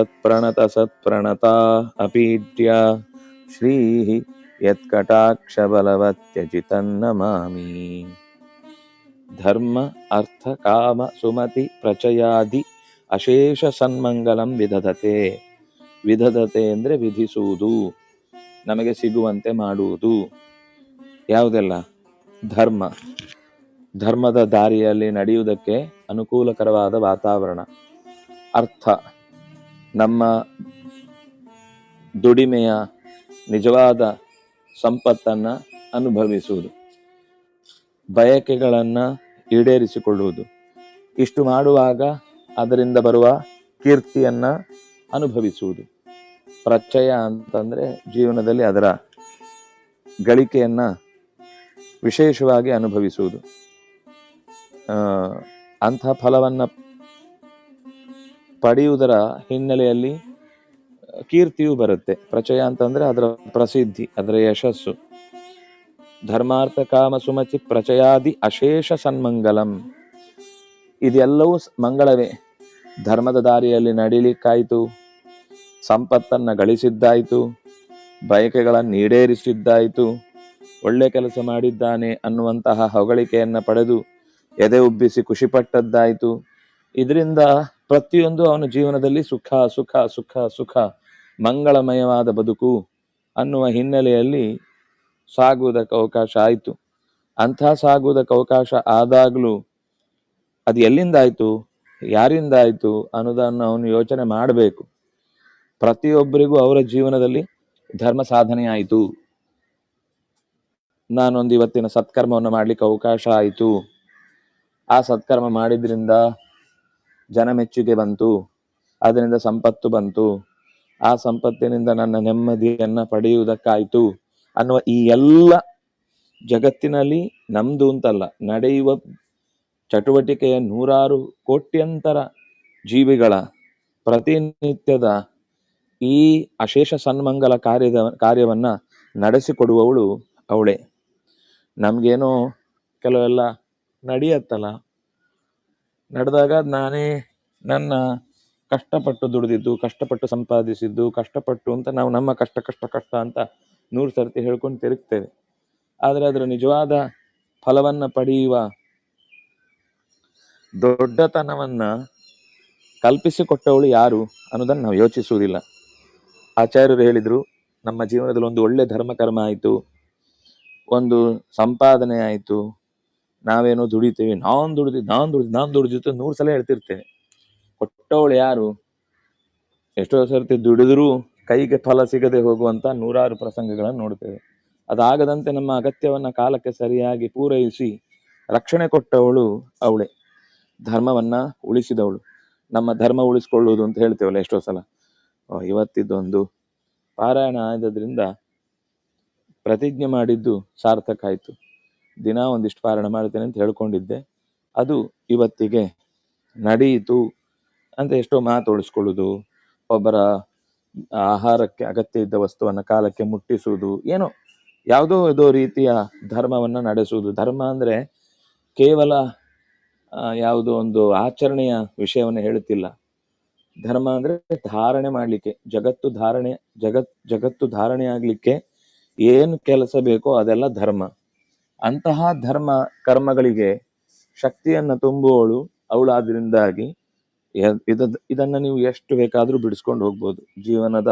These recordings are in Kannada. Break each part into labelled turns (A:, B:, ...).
A: ತತ್ಪ್ರಣತ ಸತ್ಪ್ರಣತಾ ಅಪೀಡ್ಯ. ಶ್ರೀ नमामि ಧರ್ಮ, ಅರ್ಥ, ಕಾಮ, ಸುಮತಿ, ಪ್ರಚಯಾದಿ, ಅಶೇಷ ಸನ್ಮಂಗಲಂ ವಿಧದತೆ ವಿಧದತೆ ಅಂದರೆ ವಿಧಿಸುವುದು, ನಮಗೆ ಸಿಗುವಂತೆ ಮಾಡುವುದು. ಯಾವುದೆಲ್ಲ? ಧರ್ಮ. ಧರ್ಮದ ದಾರಿಯಲ್ಲಿ ನಡೆಯುವುದಕ್ಕೆ ಅನುಕೂಲಕರವಾದ ವಾತಾವರಣ. ಅರ್ಥ. ನಮ್ಮ ದುಡಿಮೆಯ ನಿಜವಾದ ಸಂಪತ್ತನ್ನು ಅನುಭವಿಸುವುದು. ಬಯಕೆಗಳನ್ನು ಈಡೇರಿಸಿಕೊಳ್ಳುವುದು. ಇಷ್ಟು ಮಾಡುವಾಗ ಅದರಿಂದ ಬರುವ ಕೀರ್ತಿಯನ್ನ ಅನುಭವಿಸುವುದು. ಪ್ರಚಯ ಅಂತಂದ್ರೆ ಜೀವನದಲ್ಲಿ ಅದರ ಗಳಿಕೆಯನ್ನು ವಿಶೇಷವಾಗಿ ಅನುಭವಿಸುವುದು. ಅಂಥ ಫಲವನ್ನ ಪಡೆಯುವುದರ ಹಿನ್ನೆಲೆಯಲ್ಲಿ ಕೀರ್ತಿಯೂ ಬರುತ್ತೆ. ಪ್ರಚಯ ಅಂತಂದ್ರೆ ಅದರ ಪ್ರಸಿದ್ಧಿ, ಅದರ ಯಶಸ್ಸು. ಧರ್ಮಾರ್ಥ ಕಾಮ ಸುಮತಿ ಪ್ರಚಯಾದಿ ಅಶೇಷ ಸನ್ಮಂಗಲಂ. ಇದೆಲ್ಲವೂ ಮಂಗಳವೇ. ಧರ್ಮದ ದಾರಿಯಲ್ಲಿ ನಡೀಲಿಕ್ಕಾಯಿತು. ಸಂಪತ್ತನ್ನ ಗಳಿಸಿದ್ದಾಯಿತು. ಬಯಕೆಗಳನ್ನು ಈಡೇರಿಸಿದ್ದಾಯಿತು. ಒಳ್ಳೆ ಕೆಲಸ ಮಾಡಿದ್ದಾನೆ ಅನ್ನುವಂತಹ ಹೊಗಳಿಕೆಯನ್ನ ಪಡೆದು ಎದೆ ಉಬ್ಬಿಸಿ ಖುಷಿಪಟ್ಟದ್ದಾಯಿತು. ಇದರಿಂದ ಪ್ರತಿಯೊಂದು ಅವನ ಜೀವನದಲ್ಲಿ ಸುಖ ಸುಖ ಸುಖ ಸುಖ, ಮಂಗಳಮಯವಾದ ಬದುಕು ಅನ್ನುವ ಹಿನ್ನೆಲೆಯಲ್ಲಿ ಸಾಗುವುದಕ್ಕೆ ಅವಕಾಶ ಆಯಿತು. ಅಂಥ ಸಾಗುವುದಕ್ಕೆ ಅವಕಾಶ ಆದಾಗಲೂ ಅದು ಎಲ್ಲಿಂದಾಯಿತು, ಯಾರಿಂದಾಯಿತು ಅನ್ನೋದನ್ನು ಅವನು ಯೋಚನೆ ಮಾಡಬೇಕು. ಪ್ರತಿಯೊಬ್ಬರಿಗೂ ಅವರ ಜೀವನದಲ್ಲಿ ಧರ್ಮ ಸಾಧನೆ ಆಯಿತು. ನಾನೊಂದು ಇವತ್ತಿನ ಸತ್ಕರ್ಮವನ್ನು ಮಾಡಲಿಕ್ಕೆ ಅವಕಾಶ ಆಯಿತು. ಆ ಸತ್ಕರ್ಮ ಮಾಡಿದ್ರಿಂದ ಜನ ಮೆಚ್ಚುಗೆ ಬಂತು, ಅದರಿಂದ ಸಂಪತ್ತು ಬಂತು. ಆ ಸಂಪತ್ತಿನಿಂದ ನನ್ನ ನೆಮ್ಮದಿಯನ್ನು ಪಡೆಯುವುದಕ್ಕಾಯಿತು ಅನ್ನುವ ಈ ಎಲ್ಲ ಜಗತ್ತಿನಲ್ಲಿ ನಮ್ದು ಅಂತಲ್ಲ, ನಡೆಯುವ ಚಟುವಟಿಕೆಯ ನೂರಾರು ಕೋಟ್ಯಂತರ ಜೀವಿಗಳ ಪ್ರತಿನಿತ್ಯದ ಈ ಅಶೇಷ ಸನ್ಮಂಗಲ ಕಾರ್ಯದ, ಕಾರ್ಯವನ್ನ ನಡೆಸಿಕೊಡುವವಳು ಅವಳೇ. ನಮ್ಗೇನೋ ಕೆಲವೆಲ್ಲ ನಡೆಯತ್ತಲ್ಲ ನಡೆದಾಗ ನಾನೇ ನನ್ನ ಕಷ್ಟಪಟ್ಟು ದುಡಿದಿದ್ದು, ಕಷ್ಟಪಟ್ಟು ಸಂಪಾದಿಸಿದ್ದು, ಕಷ್ಟಪಟ್ಟು ಅಂತ ನಾವು ನಮ್ಮ ಕಷ್ಟ ಕಷ್ಟ ಕಷ್ಟ ಅಂತ ನೂರು ಸರ್ತಿ ಹೇಳ್ಕೊಂಡು ತಿರುಗ್ತೇವೆ. ಆದರೆ ಅದರ ನಿಜವಾದ ಫಲವನ್ನು ಪಡೆಯುವ ದೊಡ್ಡತನವನ್ನು ಕಲ್ಪಿಸಿಕೊಟ್ಟವಳು ಯಾರು ಅನ್ನೋದನ್ನು ನಾವು ಯೋಚಿಸುವುದಿಲ್ಲ. ಆಚಾರ್ಯರು ಹೇಳಿದರು, ನಮ್ಮ ಜೀವನದಲ್ಲಿ ಒಂದು ಒಳ್ಳೆ ಧರ್ಮಕರ್ಮ ಆಯಿತು, ಒಂದು ಸಂಪಾದನೆ ಆಯಿತು ನಾವೇನೋ ದುಡಿತೀವಿ ನಾನ್ ದುಡಿದು ನಾನ್ ದುಡಿದ್ ನಾನ್ ದುಡಿದಿತ್ತು ನೂರು ಸಲ ಹೇಳ್ತಿರ್ತೇನೆ. ಕೊಟ್ಟವಳು ಯಾರು? ಎಷ್ಟೋ ಸರ್ತಿ ದುಡಿದ್ರೂ ಕೈಗೆ ಫಲ ಸಿಗದೆ ಹೋಗುವಂತ ನೂರಾರು ಪ್ರಸಂಗಗಳನ್ನು ನೋಡ್ತೇವೆ. ಅದಾಗದಂತೆ ನಮ್ಮ ಅಗತ್ಯವನ್ನ ಕಾಲಕ್ಕೆ ಸರಿಯಾಗಿ ಪೂರೈಸಿ ರಕ್ಷಣೆ ಕೊಟ್ಟವಳು ಅವಳೆ. ಧರ್ಮವನ್ನ ಉಳಿಸಿದವಳು. ನಮ್ಮ ಧರ್ಮ ಉಳಿಸ್ಕೊಳ್ಳುವುದು ಅಂತ ಹೇಳ್ತೇವಲ್ಲ ಎಷ್ಟೋ ಸಲ. ಓ, ಇವತ್ತಿದ್ದೊಂದು ಪಾರಾಯಣ ಆದದ್ರಿಂದ ಪ್ರತಿಜ್ಞೆ ಮಾಡಿದ್ದು ಸಾರ್ಥಕ ಆಯ್ತು. ದಿನ ಒಂದಿಷ್ಟು ಪಾರಣ ಮಾಡ್ತೇನೆ ಅಂತ ಹೇಳ್ಕೊಂಡಿದ್ದೆ. ಅದು ಇವತ್ತಿಗೆ ನಡೆಯಿತು. ಅಂತ ಎಷ್ಟೋ ಮಾತು ಉಳಿಸ್ಕೊಳ್ಳೋದು ಒಬ್ಬರ ಆಹಾರಕ್ಕೆ ಅಗತ್ಯ ಇದ್ದ ವಸ್ತುವನ್ನ ಕಾಲಕ್ಕೆ ಮುಟ್ಟಿಸುವುದು, ಏನೋ ಯಾವುದೋ ಯಾವುದೋ ರೀತಿಯ ಧರ್ಮವನ್ನ ನಡೆಸುವುದು. ಧರ್ಮ ಅಂದ್ರೆ ಕೇವಲ ಯಾವುದೋ ಒಂದು ಆಚರಣೆಯ ವಿಷಯವನ್ನು ಹೇಳುತ್ತಿಲ್ಲ. ಧರ್ಮ ಅಂದ್ರೆ ಧಾರಣೆ ಮಾಡಲಿಕ್ಕೆ, ಜಗತ್ತು ಧಾರಣೆ, ಜಗತ್, ಜಗತ್ತು ಧಾರಣೆ ಆಗಲಿಕ್ಕೆ ಏನು ಕೆಲಸ ಬೇಕೋ ಅದೆಲ್ಲ ಧರ್ಮ. ಅಂತಹ ಧರ್ಮ ಕರ್ಮಗಳಿಗೆ ಶಕ್ತಿಯನ್ನು ತುಂಬುವವಳು ಅವಳಾದ್ರಿಂದಾಗಿ ಆದ್ರಿಂದಾಗಿ ಇದ ಇದನ್ನ ನೀವು ಎಷ್ಟು ಬೇಕಾದರೂ ಬಿಡಿಸ್ಕೊಂಡು ಹೋಗ್ಬೋದು. ಜೀವನದ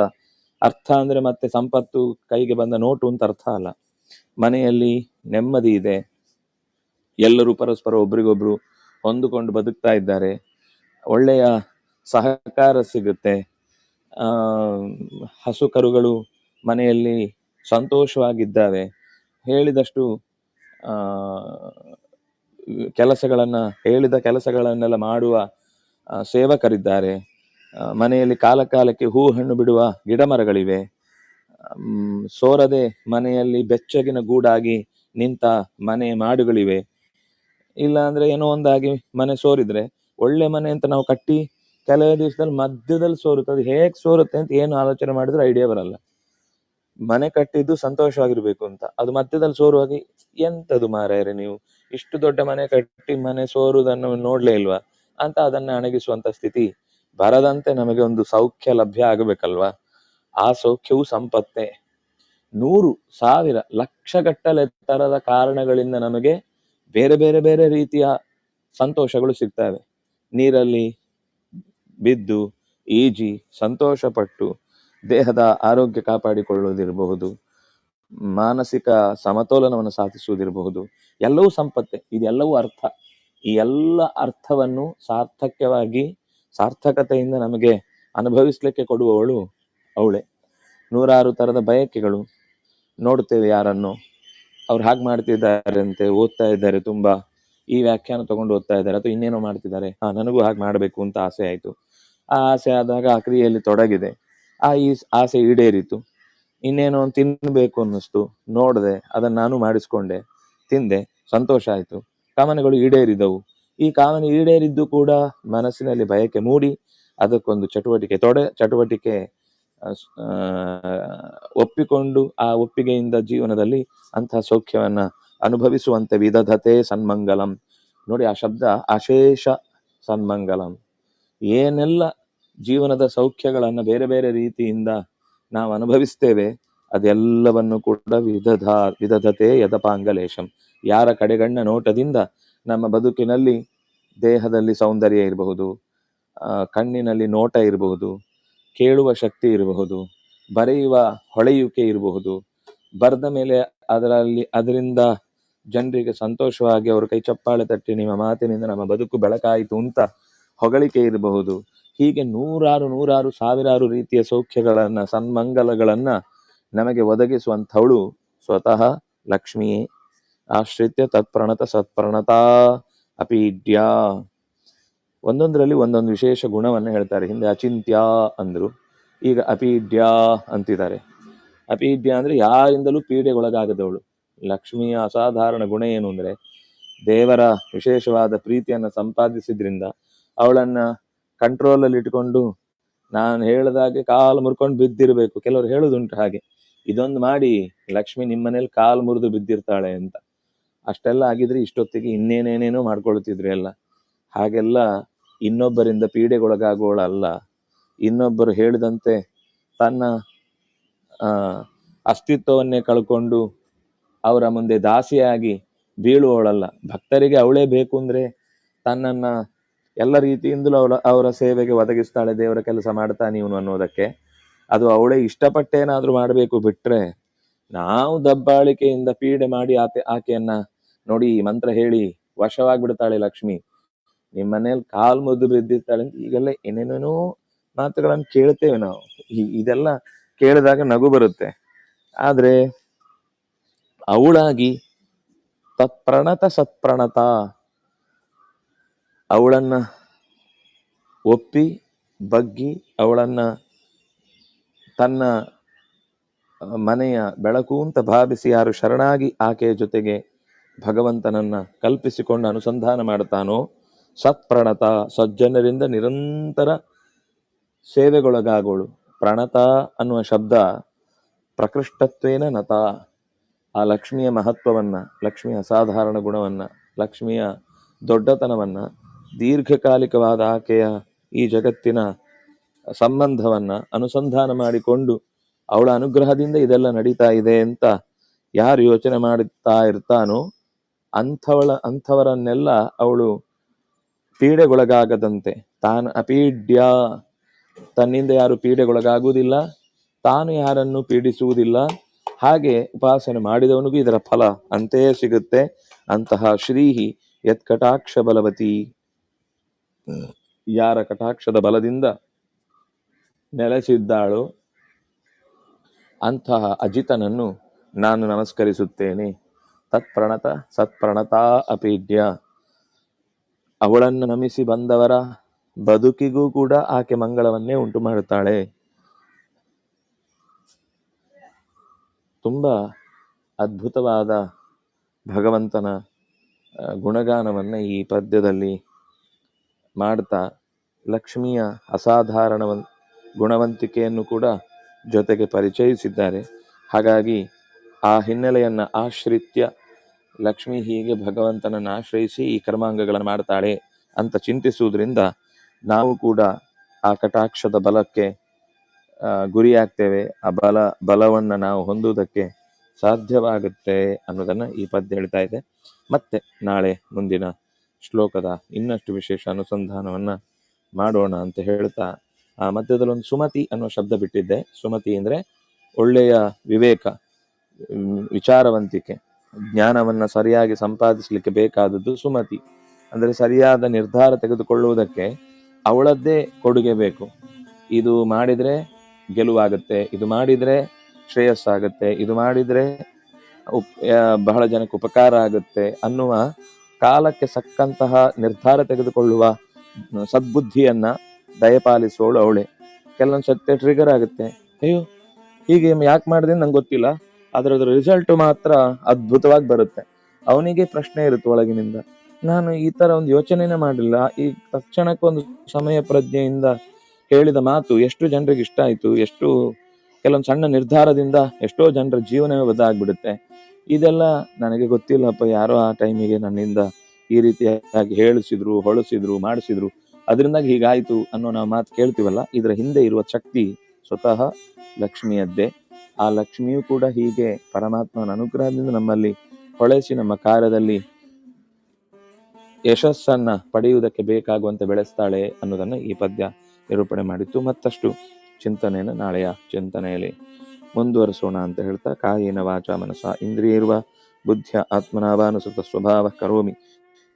A: ಅರ್ಥ ಅಂದ್ರೆ ಮತ್ತೆ ಸಂಪತ್ತು ಕೈಗೆ ಬಂದ ನೋಟು ಅಂತ ಅರ್ಥ ಅಲ್ಲ. ಮನೆಯಲ್ಲಿ ನೆಮ್ಮದಿ ಇದೆ. ಎಲ್ಲರೂ ಪರಸ್ಪರ ಒಬ್ರಿಗೊಬ್ರು ಹೊಂದಿಕೊಂಡು ಬದುಕ್ತಾ ಇದ್ದಾರೆ. ಒಳ್ಳೆಯ ಸಹಕಾರ ಸಿಗುತ್ತೆ. ಹಸು ಕರುಗಳು ಮನೆಯಲ್ಲಿ ಸಂತೋಷವಾಗಿದ್ದಾವೆ. ಹೇಳಿದಷ್ಟು ಕೆಲಸಗಳನ್ನ, ಹೇಳಿದ ಕೆಲಸಗಳನ್ನೆಲ್ಲ ಮಾಡುವ ಸೇವಕರಿದ್ದಾರೆ. ಮನೆಯಲ್ಲಿ ಕಾಲ ಕಾಲಕ್ಕೆ ಹೂ, ಹಣ್ಣು ಬಿಡುವ ಗಿಡ ಮರಗಳಿವೆ ಸೋರದೆ ಮನೆಯಲ್ಲಿ ಬೆಚ್ಚಗಿನ ಗೂಡಾಗಿ ನಿಂತ ಮನೆ ಮಾಡುಗಳಿವೆ. ಇಲ್ಲ ಅಂದ್ರೆ ಏನೋ ಒಂದಾಗಿ ಮನೆ ಸೋರಿದ್ರೆ, ಒಳ್ಳೆ ಮನೆ ಅಂತ ನಾವು ಕಟ್ಟಿ, ಕೆಲವೇ ದಿವಸದಲ್ಲಿ ಮಧ್ಯದಲ್ಲಿ ಸೋರುತ್ತೆ ಅದು ಹೇಗೆ ಸೋರುತ್ತೆ ಅಂತ ಏನು ಆಲೋಚನೆ ಮಾಡಿದ್ರು ಐಡಿಯಾ ಬರಲ್ಲ. ಮನೆ ಕಟ್ಟಿದ್ದು ಸಂತೋಷವಾಗಿರ್ಬೇಕು ಅಂತ. ಅದು ಮಧ್ಯದಲ್ಲಿ ಸೋರುವಾಗಿ, ಎಂತದು ಮಾರಾಯರೆ ನೀವು? ಇಷ್ಟು ದೊಡ್ಡ ಮನೆ ಕಟ್ಟಿ ಮನೆ ಸೋರುವುದನ್ನು ನೋಡ್ಲೇ ಇಲ್ವಾ ಅಂತ ಅದನ್ನ ಅಣಗಿಸುವಂತ ಸ್ಥಿತಿ. ಬರದಂತೆ ನಮಗೆ ಒಂದು ಸೌಖ್ಯ ಲಭ್ಯ ಆಗಬೇಕಲ್ವಾ? ಆ ಸೌಖ್ಯವು ಸಂಪತ್ತೆ. ನೂರು ಸಾವಿರ ಲಕ್ಷಗಟ್ಟಲೆ ತರದ ಕಾರಣಗಳಿಂದ ನಮಗೆ ಬೇರೆ ಬೇರೆ ಬೇರೆ ರೀತಿಯ ಸಂತೋಷಗಳು ಸಿಗ್ತವೆ. ನೀರಲ್ಲಿ ಬಿದ್ದು, ಈಜಿ, ಸಂತೋಷಪಟ್ಟು ದೇಹದ ಆರೋಗ್ಯ ಕಾಪಾಡಿಕೊಳ್ಳುವುದಿರಬಹುದು, ಮಾನಸಿಕ ಸಮತೋಲನವನ್ನು ಸಾಧಿಸುವುದಿರಬಹುದು, ಎಲ್ಲವೂ ಸಂಪತ್ತೆ, ಇದೆಲ್ಲವೂ ಅರ್ಥ. ಈ ಎಲ್ಲ ಅರ್ಥವನ್ನು ಸಾರ್ಥಕ್ಯವಾಗಿ, ಸಾರ್ಥಕತೆಯಿಂದ ನಮಗೆ ಅನುಭವಿಸ್ಲಿಕ್ಕೆ ಕೊಡುವವಳು ಅವಳೆ. ನೂರಾರು ತರದ ಬಯಕೆಗಳು ನೋಡ್ತೇವೆ ಯಾರನ್ನು. ಅವ್ರು ಹಾಗೆ ಮಾಡ್ತಿದ್ದಾರೆ ಅಂತೆ, ಓದ್ತಾ ಇದ್ದಾರೆ, ತುಂಬಾ ಈ ವ್ಯಾಖ್ಯಾನ ತಗೊಂಡು ಓದ್ತಾ ಇದ್ದಾರೆ, ಅಥವಾ ಇನ್ನೇನೋ ಮಾಡ್ತಿದ್ದಾರೆ. ಹಾ, ನನಗೂ ಹಾಗೆ ಮಾಡಬೇಕು ಅಂತ ಆಸೆ ಆಯಿತು. ಆ ಆಸೆ ಆದಾಗ ಆ ಕ್ರಿಯೆಯಲ್ಲಿ ತೊಡಗಿದೆ. ಆ ಈ ಆಸೆ ಈಡೇರಿತು. ಇನ್ನೇನೋ ಒಂದು ತಿನ್ನಬೇಕು ಅನ್ನಿಸ್ತು. ನೋಡಿದೆ, ಅದನ್ನ ನಾನು ಮಾಡಿಸ್ಕೊಂಡೆ. ತಿಂದೆ. ಸಂತೋಷ ಆಯಿತು. ಕಾಮನೆಗಳು ಈಡೇರಿದವು. ಈ ಕಾಮನೆ ಈಡೇರಿದ್ದು ಕೂಡ ಮನಸ್ಸಿನಲ್ಲಿ ಬಯಕೆ ಮೂಡಿ, ಅದಕ್ಕೊಂದು ಚಟುವಟಿಕೆ ತೊಡೆ, ಚಟುವಟಿಕೆ ಒಪ್ಪಿಕೊಂಡು ಆ ಒಪ್ಪಿಗೆಯಿಂದ ಜೀವನದಲ್ಲಿ ಅಂತಹ ಸೌಖ್ಯವನ್ನು ಅನುಭವಿಸುವಂತೆ ವಿಧದತೆ ಸನ್ಮಂಗಲಂ. ನೋಡಿ, ಆ ಶಬ್ದ ಅಶೇಷ ಸನ್ಮಂಗಲಂ. ಏನೆಲ್ಲ ಜೀವನದ ಸೌಖ್ಯಗಳನ್ನ ಬೇರೆ ಬೇರೆ ರೀತಿಯಿಂದ ನಾವು ಅನುಭವಿಸ್ತೇವೆ, ಅದೆಲ್ಲವನ್ನು ಕೂಡ ವಿಧಧ, ವಿಧಧತೆ ಯದಪಾಂಗಲೇಶಂ. ಯಾರ ಕಡೆಗಣ್ಣ ನೋಟದಿಂದ ನಮ್ಮ ಬದುಕಿನಲ್ಲಿ ದೇಹದಲ್ಲಿ ಸೌಂದರ್ಯ ಇರಬಹುದು ಕಣ್ಣಿನಲ್ಲಿ ನೋಟ ಇರಬಹುದು, ಕೇಳುವ ಶಕ್ತಿ ಇರಬಹುದು, ಬರೆಯುವ ಹೊಳೆಯುವಿಕೆ ಇರಬಹುದು, ಬರೆದ ಮೇಲೆ ಅದರಲ್ಲಿ, ಅದರಿಂದ ಜನರಿಗೆ ಸಂತೋಷವಾಗಿ ಅವರು ಕೈ ಚಪ್ಪಾಳೆ ತಟ್ಟಿ ನಿಮ್ಮ ಮಾತಿನಿಂದ ನಮ್ಮ ಬದುಕು ಬೆಳಕಾಯಿತು ಅಂತ ಹೊಗಳಿಕೆ ಇರಬಹುದು. ಹೀಗೆ ನೂರಾರು ನೂರಾರು, ಸಾವಿರಾರು ರೀತಿಯ ಸೌಖ್ಯಗಳನ್ನ, ಸನ್ಮಂಗಲಗಳನ್ನ ನಮಗೆ ಒದಗಿಸುವಂಥವಳು ಸ್ವತಃ ಲಕ್ಷ್ಮಿಯೇ. ಆಶ್ರಿತ್ಯ ತತ್ಪ್ರಣತ ಸತ್ಪ್ರಣತಾ ಅಪೀಡ್ಯ. ಒಂದೊಂದರಲ್ಲಿ ಒಂದೊಂದು ವಿಶೇಷ ಗುಣವನ್ನು ಹೇಳ್ತಾರೆ. ಹಿಂದೆ ಅಚಿಂತ್ಯ ಅಂದ್ರು, ಈಗ ಅಪೀಡ್ಯ ಅಂತಿದ್ದಾರೆ. ಅಪೀಡ್ಯ ಅಂದ್ರೆ ಯಾರಿಂದಲೂ ಪೀಡೆಗೊಳಗಾಗದವಳು. ಲಕ್ಷ್ಮಿಯ ಅಸಾಧಾರಣ ಗುಣ ಏನು ಅಂದ್ರೆ ದೇವರ ವಿಶೇಷವಾದ ಪ್ರೀತಿಯನ್ನ ಸಂಪಾದಿಸಿದ್ರಿಂದ ಅವಳನ್ನ ಕಂಟ್ರೋಲ್ ಅಲ್ಲಿ ಇಟ್ಕೊಂಡು ನಾನು ಹೇಳಿದಾಗೆ ಕಾಲು ಮುರ್ಕೊಂಡು ಬಿದ್ದಿರಬೇಕು. ಕೆಲವರು ಹೇಳುದುಂಟು ಹಾಗೆ. ಇದೊಂದು ಮಾಡಿ, ಲಕ್ಷ್ಮಿ ನಿಮ್ಮನೇಲಿ ಕಾಲು ಮುರಿದು ಬಿದ್ದಿರ್ತಾಳೆ ಅಂತ. ಅಷ್ಟೆಲ್ಲ ಆಗಿದ್ರೆ ಇಷ್ಟೊತ್ತಿಗೆ ಇನ್ನೇನೇನೇನೋ ಮಾಡ್ಕೊಳ್ತಿದ್ರು ಎಲ್ಲ. ಹಾಗೆಲ್ಲ ಇನ್ನೊಬ್ಬರಿಂದ ಪೀಡೆಗೊಳಗಾಗುವಳಲ್ಲ ಇನ್ನೊಬ್ಬರು ಹೇಳಿದಂತೆ ತನ್ನ ಅಸ್ತಿತ್ವವನ್ನೇ ಕಳ್ಕೊಂಡು ಅವರ ಮುಂದೆ ದಾಸಿಯಾಗಿ ಬೀಳುವವಳಲ್ಲ. ಭಕ್ತರಿಗೆ ಅವಳೇ ಬೇಕು ಅಂದ್ರೆ ತನ್ನನ್ನ ಎಲ್ಲ ರೀತಿಯಿಂದಲೂ ಅವಳ ಅವರ ಸೇವೆಗೆ ಒದಗಿಸ್ತಾಳೆ, ದೇವರ ಕೆಲಸ ಮಾಡ್ತಾನೆ ಇವನು ಅನ್ನೋದಕ್ಕೆ. ಅದು ಅವಳೇ ಇಷ್ಟಪಟ್ಟೇನಾದ್ರೂ ಮಾಡಬೇಕು ಬಿಟ್ರೆ, ನಾವು ದಬ್ಬಾಳಿಕೆಯಿಂದ ಪೀಡೆ ಮಾಡಿ ಆಕೆ, ಆಕೆಯನ್ನ ನೋಡಿ ಮಂತ್ರ ಹೇಳಿ ವಶವಾಗ್ಬಿಡ್ತಾಳೆ ಲಕ್ಷ್ಮಿ. ನಿಮ್ಮ ಮನೇಲಿ ಕಾಲ್ ಮುದ್ದು ಬಿದ್ದಿರ್ತಾಳೆ ಅಂತ ಈಗೆಲ್ಲ ಏನೇನೇನೋ ಮಾತುಗಳನ್ನು ಕೇಳ್ತೇವೆ ನಾವು. ಇದೆಲ್ಲ ಕೇಳಿದಾಗ ನಗು ಬರುತ್ತೆ. ಆದ್ರೆ, ಅವಳಾಗಿ ತತ್ಪ್ರಣತ ಸತ್ಪ್ರಣತ ಅವಳನ್ನ ಒಪ್ಪಿ, ಬಗ್ಗಿ ಅವಳನ್ನ ತನ್ನ ಮನೆಯ ಬೆಳಕು ಅಂತ ಭಾವಿಸಿ ಯಾರು ಶರಣಾಗಿ ಆಕೆಯ ಜೊತೆಗೆ ಭಗವಂತನನ್ನ ಕಲ್ಪಿಸಿಕೊಂಡು ಅನುಸಂಧಾನ ಮಾಡ್ತಾನೋ ಸತ್ಪ್ರಣತ, ಸಜ್ಜನರಿಂದ ನಿರಂತರ ಸೇವೆಗೊಳಗಾಗೋಳು. ಪ್ರಣತ ಅನ್ನುವ ಶಬ್ದ ಪ್ರಕೃಷ್ಟತ್ವೇನ ನತ. ಆ ಲಕ್ಷ್ಮಿಯ ಮಹತ್ವವನ್ನ, ಲಕ್ಷ್ಮಿಯ ಅಸಾಧಾರಣ ಗುಣವನ್ನ, ಲಕ್ಷ್ಮಿಯ ದೊಡ್ಡತನವನ್ನ ದೀರ್ಘಕಾಲಿಕವಾದ ಆಕೆಯ ಈ ಜಗತ್ತಿನ ಸಂಬಂಧವನ್ನ ಅನುಸಂಧಾನ ಮಾಡಿಕೊಂಡು ಅವಳ ಅನುಗ್ರಹದಿಂದ ಇದೆಲ್ಲ ನಡೀತಾ ಇದೆ ಅಂತ ಯಾರು ಯೋಚನೆ ಮಾಡುತ್ತಾ ಇರ್ತಾನೋ ಅಂಥವಳ, ಅಂಥವರನ್ನೆಲ್ಲ ಅವಳು ಪೀಡೆಗೊಳಗಾಗದಂತೆ. ತಾನು ಅಪೀಡ್ಯ, ತನ್ನಿಂದ ಯಾರು ಪೀಡೆಗೊಳಗಾಗುವುದಿಲ್ಲ, ತಾನು ಯಾರನ್ನು ಪೀಡಿಸುವುದಿಲ್ಲ, ಹಾಗೆ ಉಪಾಸನೆ ಮಾಡಿದವನಿಗೂ ಇದರ ಫಲ ಅಂತೆಯೇ ಸಿಗುತ್ತೆ. ಅಂತಹ ಶ್ರೀಹಿ ಯತ್ಕಟಾಕ್ಷ ಬಲವತಿ. ಯಾರ ಕಟಾಕ್ಷದ ಬಲದಿಂದ ನೆಲೆಸಿದ್ದಾಳೋ ಅಂತಹ ಅಜಿತನನ್ನು ನಾನು ನಮಸ್ಕರಿಸುತ್ತೇನೆ. ತತ್ಪ್ರಣತ, ಸತ್ಪ್ರಣತಾ ಅಪೀಡ್ಯ. ಅವಳನ್ನು ನಮಿಸಿ ಬಂದವರ ಬದುಕಿಗೂ ಕೂಡ ಆಕೆ ಮಂಗಳವನ್ನೇ ಉಂಟು ಮಾಡುತ್ತಾಳೆ. ತುಂಬಾ ಅದ್ಭುತವಾದ ಭಗವಂತನ ಗುಣಗಾನವನ್ನು ಈ ಪದ್ಯದಲ್ಲಿ ಮಾಡ್ತಾ ಲಕ್ಷ್ಮಿಯ ಅಸಾಧಾರಣ ಗುಣವಂತಿಕೆಯನ್ನು ಕೂಡ ಜೊತೆಗೆ ಪರಿಚಯಿಸಿದ್ದಾರೆ. ಹಾಗಾಗಿ ಆ ಹಿನ್ನೆಲೆಯನ್ನು ಆಶ್ರಿತ್ಯ ಲಕ್ಷ್ಮಿ ಹೀಗೆ ಭಗವಂತನನ್ನು ಆಶ್ರಯಿಸಿ ಈ ಕರ್ಮಾಂಗಗಳನ್ನು ಮಾಡ್ತಾಳೆ ಅಂತ ಚಿಂತಿಸುವುದರಿಂದ ನಾವು ಕೂಡ ಆ ಕಟಾಕ್ಷದ ಬಲಕ್ಕೆ ಗುರಿಯಾಗ್ತೇವೆ. ಆ ಬಲ, ಬಲವನ್ನು ನಾವು ಹೊಂದುವುದಕ್ಕೆ ಸಾಧ್ಯವಾಗುತ್ತೆ ಅನ್ನೋದನ್ನು ಈ ಪದ್ಯ ಹೇಳ್ತಾ ಇದೆ. ಮತ್ತೆ ನಾಳೆ ಮುಂದಿನ ಶ್ಲೋಕದ ಇನ್ನಷ್ಟು ವಿಶೇಷ ಅನುಸಂಧಾನವನ್ನ ಮಾಡೋಣ ಅಂತ ಹೇಳ್ತಾ, ಆ ಮಧ್ಯದಲ್ಲಿ ಒಂದು ಸುಮತಿ ಅನ್ನೋ ಶಬ್ದ ಬಿಟ್ಟಿದ್ದೆ. ಸುಮತಿ ಅಂದ್ರೆ ಒಳ್ಳೆಯ ವಿವೇಕ ವಿಚಾರವಂತಿಕೆ, ಜ್ಞಾನವನ್ನ ಸರಿಯಾಗಿ ಸಂಪಾದಿಸಲಿಕ್ಕೆ ಬೇಕಾದದ್ದು ಸುಮತಿ. ಅಂದ್ರೆ ಸರಿಯಾದ ನಿರ್ಧಾರ ತೆಗೆದುಕೊಳ್ಳುವುದಕ್ಕೆ ಅವಳದ್ದೇ ಕೊಡುಗೆ ಬೇಕು. ಇದು ಮಾಡಿದ್ರೆ ಗೆಲುವಾಗುತ್ತೆ, ಇದು ಮಾಡಿದ್ರೆ ಶ್ರೇಯಸ್ಸಾಗುತ್ತೆ, ಇದು ಮಾಡಿದ್ರೆ ಉಪ್ ಬಹಳ ಜನಕ್ಕೆ ಉಪಕಾರ ಆಗುತ್ತೆ ಅನ್ನುವ ಕಾಲಕ್ಕೆ ಸಕ್ಕಂತಹ ನಿರ್ಧಾರ ತೆಗೆದುಕೊಳ್ಳುವ ಸದ್ಬುದ್ಧಿಯನ್ನ ದಯಪಾಲಿಸೋಳು ಅವಳೆ. ಕೆಲವೊಂದು ಸತ್ಯ ಟ್ರಿಗರ್ ಆಗುತ್ತೆ. ಅಯ್ಯೋ, ಹೀಗೆ ಯಾಕೆ ಮಾಡಿದೆ ನಂಗೆ ಗೊತ್ತಿಲ್ಲ. ಅದ್ರ ರಿಸಲ್ಟ್ ಮಾತ್ರ ಅದ್ಭುತವಾಗಿ ಬರುತ್ತೆ. ಅವನಿಗೆ ಪ್ರಶ್ನೆ ಇರುತ್ತೆ ಒಳಗಿನಿಂದ. ನಾನು ಈ ತರ ಒಂದು ಯೋಚನೆನೇ ಮಾಡಲಿಲ್ಲ ಈ ತಕ್ಷಣಕ್ಕೊಂದು ಸಮಯ ಪ್ರಜ್ಞೆಯಿಂದ ಹೇಳಿದ ಮಾತು ಎಷ್ಟು ಜನರಿಗೆ ಇಷ್ಟ ಆಯ್ತು, ಎಷ್ಟು ಕೆಲವೊಂದು ಸಣ್ಣ ನಿರ್ಧಾರದಿಂದ ಎಷ್ಟೋ ಜನರ ಜೀವನವೇ ಬದಲಾಗ್ಬಿಡುತ್ತೆ. ಇದೆಲ್ಲ ನನಗೆ ಗೊತ್ತಿಲ್ಲಪ್ಪ. ಯಾರೋ ಆ ಟೈಮಿಗೆ ನನ್ನಿಂದ ಈ ರೀತಿಯಾಗಿ ಹೇಳಿಸಿದ್ರು, ಹೊಳಸಿದ್ರು, ಮಾಡಿಸಿದ್ರು. ಅದರಿಂದಾಗಿ ಹೀಗಾಯಿತು ಅನ್ನೋ ನಾವು ಮಾತು ಕೇಳ್ತೀವಲ್ಲ, ಇದರ ಹಿಂದೆ ಇರುವ ಶಕ್ತಿ ಸ್ವತಃ ಲಕ್ಷ್ಮಿಯದ್ದೇ. ಆ ಲಕ್ಷ್ಮಿಯು ಕೂಡ ಹೀಗೆ ಪರಮಾತ್ಮನ ಅನುಗ್ರಹದಿಂದ ನಮ್ಮಲ್ಲಿ ಹೊಳೆಸಿ ನಮ್ಮ ಕಾರ್ಯದಲ್ಲಿ ಯಶಸ್ಸನ್ನ ಪಡೆಯುವುದಕ್ಕೆ ಬೇಕಾಗುವಂತೆ ಬೆಳೆಸ್ತಾಳೆ ಅನ್ನೋದನ್ನ ಈ ಪದ್ಯ ನಿರೂಪಣೆ ಮಾಡಿತ್ತು. ಮತ್ತಷ್ಟು ಚಿಂತನೆಯನ್ನು ನಾಳೆಯ ಚಿಂತನೆಯಲ್ಲಿ ಮುಂದುವರಿಸೋಣ ಅಂತ ಹೇಳ್ತಾ, ಕಾಯೇನ ವಾಚ ಮನಸ, ಇಂದ್ರಿಯರ್ವ ಬುದ್ಧಿಯ ಆತ್ಮನಾಭಾನುಸೃತ ಸ್ವಭಾವ ಕರೋಮಿ,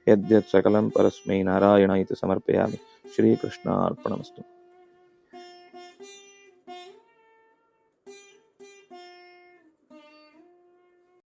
A: ಯದ್ಯತ್ ಸಕಲಂ ಪರಸ್ಮೈ ನಾರಾಯಣ ಇತಿ ಸಮರ್ಪಯಾಮಿ. ಶ್ರೀಕೃಷ್ಣ ಅರ್ಪಣಮಸ್ತು